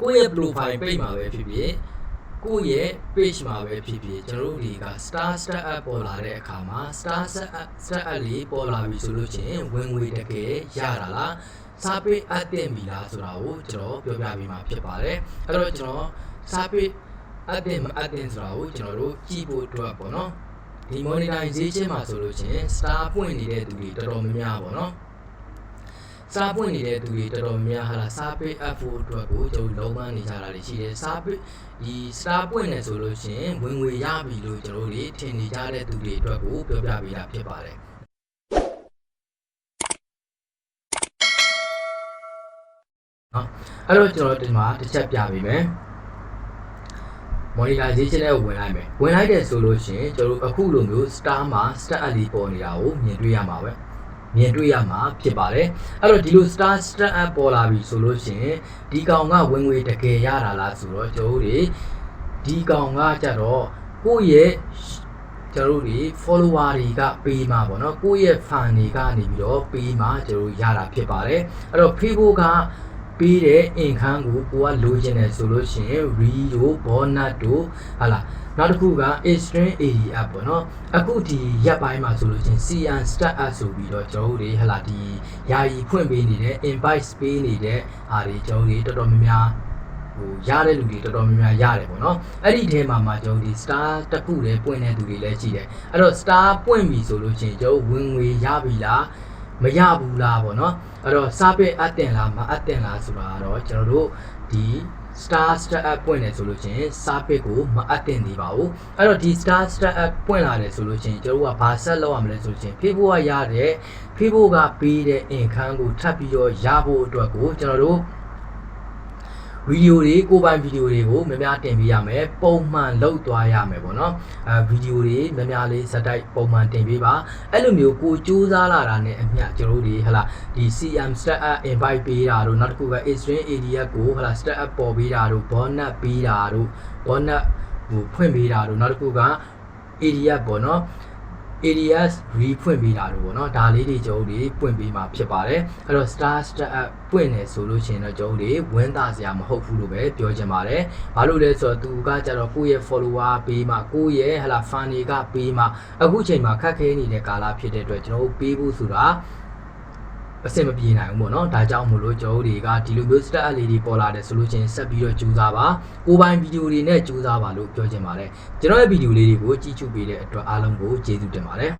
ကိုယ့်ရဲ့ profile page မှာပဲဖြစ်ဖြစ်ကိုယ့်ရဲ့ page မှာပဲဖြစ်ဖြစ်ကျွန်တော်တို့တွေက star star app ပေါ်လာတဲ့အခါမှာ star star app star app လေးပေါ်လာပြီဆိုလို့ချင်းဝင်ငွေတကယ်ရတာလားစားပေးအပ်တင်ပြီလားဆိုတာကိုကျွန်တော်ပြောပြပေးမှာဖြစ်ပါတယ်အဲ့တော့ကျွန်တော်စားပေးအပ်တင်မအပ်တင်ဆိုတာကိုကျွန်တော်တို့ကြည့်ဖို့အတွက်ပေါ့နော်ဒီ monetization မှာဆိုလို့ချင်း star ပွင့်နေတဲ့သူတွေတော်တော်များများပေါ့နော် စားပွင့်နေတဲ့သူတွေတော်တော်များများဟာလားစားပေးအပ်ဖို့အတွက်ကိုကျွန်တော်လုံးဝနေကြတာတွေရှိတယ်စားပေးဒီစားပွင့်နေဆိုလို့ရှိရင်ဝင်ငွေရပြီလို့ကျွန်တော်တို့တွေထင်နေကြတဲ့သူတွေအတွက်ကိုပြောပြပေးတာဖြစ်ပါတယ်နော်အဲ့တော့ကျွန်တော်ဒီမှာတစ်ချက်ပြပေးမယ် monetization နဲ့ဝင်လိုက်မယ်ဝင်လိုက်တယ်ဆိုလို့ရှိရင်ကျွန်တော်တို့အခုလိုမျိုး star မှာ star အလီပေါ်နေတာကိုမြင်တွေ့ရမှာပဲ မြင်တွေ့ရမှာဖြစ်ပါတယ်အဲ့တော့ဒီလို star star app ပေါ်လာပြီဆိုလို့ရှိရင်ဒီကောင်ကဝင်ငွေတကယ်ရတာလားဆိုတော့ကျွန်တော်တို့တွေဒီကောင်ကကြတော့ကိုယ့်ရဲ့ကျွန်တော်တို့တွေ follower တွေကပေးမှာပေါ့နော်ကိုယ့်ရဲ့ fan တွေကနေပြီးတော့ပေးမှာကျွန်တော်တို့ရတာဖြစ်ပါတယ်အဲ့တော့ Facebook က ပေးတဲ့အင်ခန်းကိုကိုကလိုချင်တယ်ဆိုလို့ရှိရင် Rio Bonus တို့ဟာလာနောက်တစ်ခုက Extreme AD app ပေါ့နော်အခုဒီရက်ပိုင်းမှာဆိုလို့ချင်း CN Start App ဆိုပြီးတော့ကျွန်တော်တို့တွေဟလာဒီယာယီဖွင့်ပေးနေတဲ့ invite ပေးနေတဲ့အားတွေကျွန်တော်တို့တွေတော်တော်များများဟိုရတဲ့လူတွေတော်တော်များများရတယ်ပေါ့နော်အဲ့ဒီထဲမှာမှကျွန်တော်ဒီ star တစ်ခုလည်းပွင့်တဲ့သူတွေလည်းရှိတယ်အဲ့တော့ star ပွင့်ပြီဆိုလို့ချင်းကျွန်တော်ဝင်ငွေရပြီလား မရဘူးလားပေါ့နော်အဲ့တော့စားပစ်အပ်တင်လားမအပ်တင်လားဆိုတာကတော့ကျွန်တော်တို့ဒီ star star app ပွင့်တယ်ဆိုလို့ချင်းစားပစ်ကိုမအပ်တင်သေးပါဘူးအဲ့တော့ဒီ star star app ပွင့်လာတယ်ဆိုလို့ချင်းကျွန်တော်တို့ကဘာဆက်လုပ်ရမလဲဆိုလို့ချင်း Facebook ကရတဲ့ Facebook ကပေးတဲ့အင်ခန်းကိုထပ်ပြီးတော့ရဖို့အတွက်ကိုကျွန်တော်တို့ ဗီဒီယိုတွေကိုယ်ပိုင်ဗီဒီယိုတွေကိုများများတင်ပေးရမယ်ပုံမှန်လုပ်သွားရမယ်ပေါ့နော်အဲဗီဒီယိုတွေများများလေးဇက်တိုက်ပုံမှန်တင်ပေးပါအဲ့လိုမျိုးကိုစူးစမ်းလာတာနဲ့အမျှကျွန်တော်တို့တွေဟလာဒီ CM start up invite ပေးတာတို့နောက်တစ်ခုက Extreme ADF ကိုဟလာ start up ပေါ်ပေးတာတို့ bonus ပေးတာတို့ bonus ဟိုဖွင့်ပေးတာတို့နောက်တစ်ခုက ADF ပေါ့နော် ADS re ဖွင့်ပေးတာလို့ပေါ့နော်ဒါလေးတွေကျွန်တော်တို့ပွင့်ပေးမှာဖြစ်ပါတယ်အဲ့တော့ star star app ပွင့်နေဆိုလို့ရှိရင်တော့ကျွန်တော်တို့ဝင်းသားစရာမဟုတ်ဘူးလို့ပဲပြောချင်ပါတယ်ဘာလို့လဲဆိုတော့သူကကြတော့ကိုယ့်ရဲ့ follower ပေးမှကိုယ့်ရဲ့ဟလာ fan တွေကပေးမှအခုချိန်မှာခက်ခဲနေတဲ့ကာလဖြစ်တဲ့အတွက်ကျွန်တော်တို့ပေးဖို့ဆိုတာ အဆင်မပြေနိုင်ဘူးပေါ့နော်ဒါကြောင့်မို့လို့ကျွန်တော်တို့တွေကဒီလိုမျိုး stat အလေးတွေပေါ်လာတယ်ဆိုလို့ချင်းဆက်ပြီးတော့ကြိုးစားပါကိုယ်ပိုင်ဗီဒီယိုတွေနဲ့ကြိုးစားပါလို့ပြောချင်ပါတယ်ကျွန်တော်ရဲ့ဗီဒီယိုလေးတွေကိုကြည့်ချူပေးတဲ့အတွက်အားလုံးကိုကျေးဇူးတင်ပါတယ်